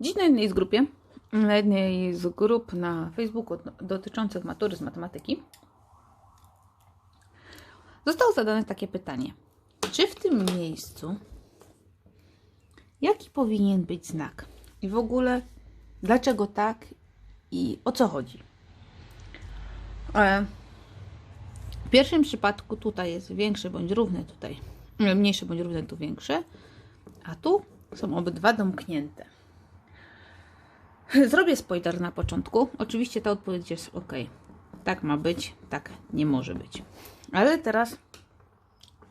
Dziś na jednej z grupie, na jednej z grup na Facebooku dotyczących matury z matematyki zostało zadane takie pytanie. Czy w tym miejscu jaki powinien być znak? I w ogóle dlaczego tak i o co chodzi? E, W pierwszym przypadku tutaj jest większe bądź równe tutaj, mniejsze bądź równe tu większe, a tu są obydwa domknięte. Zrobię spoiler na początku. Oczywiście ta odpowiedź jest ok. Tak ma być, tak nie może być. Ale teraz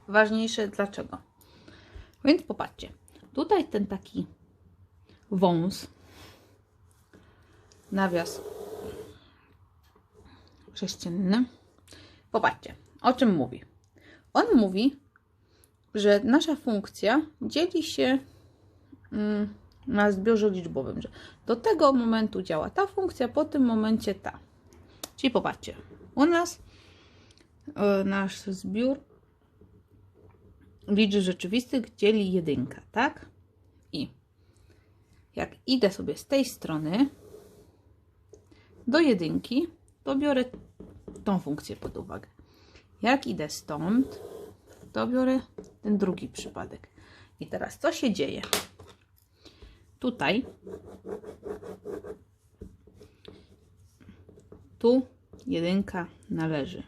ważniejsze dlaczego. Więc popatrzcie. Tutaj ten taki wąs, nawias sześcienny. Popatrzcie, o czym mówi. On mówi, że nasza funkcja dzieli się mm, na zbiorze liczbowym, że do tego momentu działa ta funkcja, po tym momencie ta. Czyli popatrzcie, u nas e, nasz zbiór liczb rzeczywistych dzieli jedynka, tak? I jak idę sobie z tej strony do jedynki, to biorę tą funkcję pod uwagę. Jak idę stąd, to biorę ten drugi przypadek. I teraz co się dzieje? Tutaj tu jedynka należy.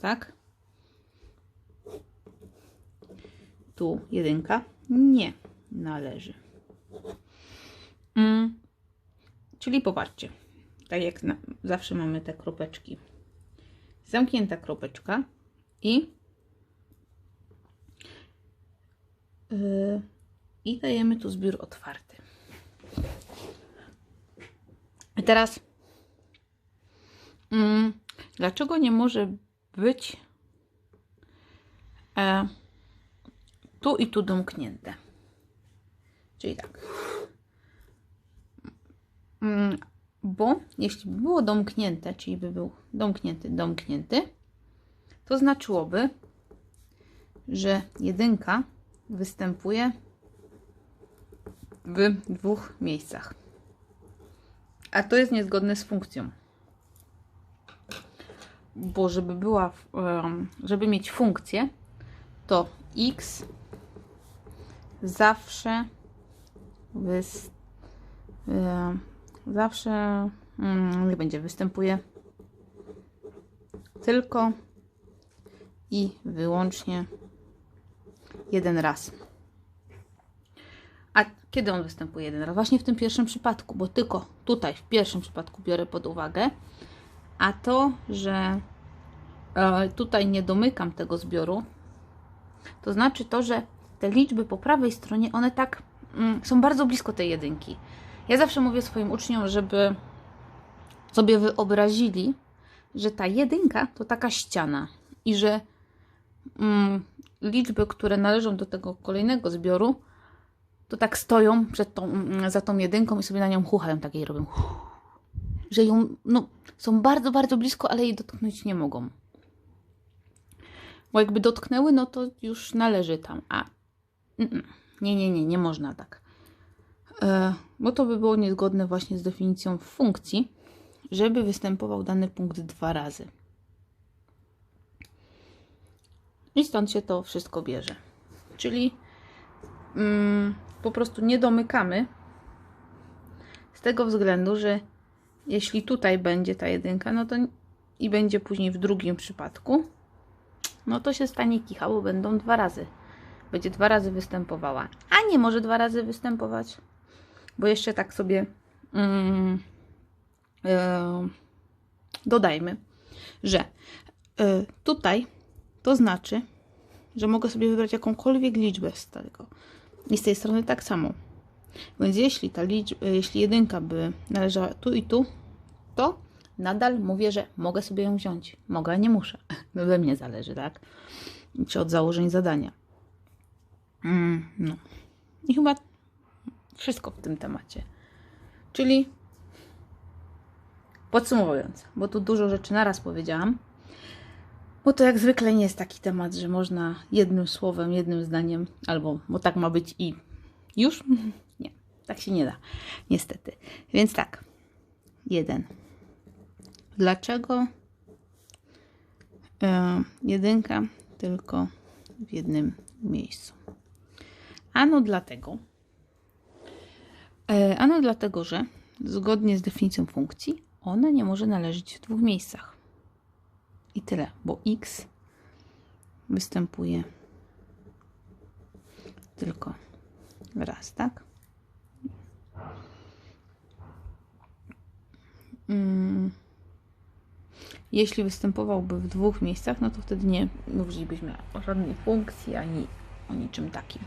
Tak? Tu jedynka nie należy. Mm. Czyli popatrzcie, tak jak na, zawsze mamy te kropeczki. Zamknięta kropeczka i yy, i dajemy tu zbiór otwarty. I teraz mm, dlaczego nie może być e, tu i tu domknięte? Czyli tak. Mm, bo jeśli by było domknięte, czyli by był domknięty, domknięty, to znaczyłoby, że jedynka występuje w dwóch miejscach. A to jest niezgodne z funkcją. Bo żeby była, żeby mieć funkcję, to x zawsze wys, zawsze mm, nie będzie występuje tylko i wyłącznie jeden raz. Kiedy on występuje jeden raz? Właśnie w tym pierwszym przypadku, bo tylko tutaj w pierwszym przypadku biorę pod uwagę, a to, że e, tutaj nie domykam tego zbioru, to znaczy to, że te liczby po prawej stronie, one tak mm, są bardzo blisko tej jedynki. Ja zawsze mówię swoim uczniom, żeby sobie wyobrazili, że ta jedynka to taka ściana i że mm, liczby, które należą do tego kolejnego zbioru, to tak stoją przed tą, mm, za tą jedynką i sobie na nią chuchają, tak jej robią. Że ją, no, są bardzo, bardzo blisko, ale jej dotknąć nie mogą. Bo jakby dotknęły, no to już należy tam. A nie, nie, nie, nie można tak. E, bo to by było niezgodne właśnie z definicją funkcji, żeby występował dany punkt dwa razy. I stąd się to wszystko bierze. Czyli mm, po prostu nie domykamy z tego względu, że jeśli tutaj będzie ta jedynka, no to i będzie później w drugim przypadku, no to się stanie kicha, bo będą dwa razy. Będzie dwa razy występowała. A nie może dwa razy występować, bo jeszcze tak sobie mm, yy, dodajmy, że yy, tutaj to znaczy, że mogę sobie wybrać jakąkolwiek liczbę z tego. I z tej strony tak samo. Więc jeśli ta liczba, jeśli jedynka by należała tu i tu, to nadal mówię, że mogę sobie ją wziąć. Mogę, a nie muszę. No we mnie zależy, tak? Czy od założeń zadania. Mm, no. I chyba wszystko w tym temacie. Czyli podsumowując, bo tu dużo rzeczy naraz powiedziałam, bo to jak zwykle nie jest taki temat, że można jednym słowem, jednym zdaniem, albo bo tak ma być i już. Nie. tak się nie da, niestety. Więc tak, jeden. Dlaczego e, jedynka tylko w jednym miejscu? Ano dlatego, e, ano dlatego, że zgodnie z definicją funkcji ona nie może należeć w dwóch miejscach. I tyle, bo x występuje tylko raz, tak? Mm. Jeśli występowałby w dwóch miejscach, no to wtedy nie mówilibyśmy o żadnej funkcji ani o niczym takim.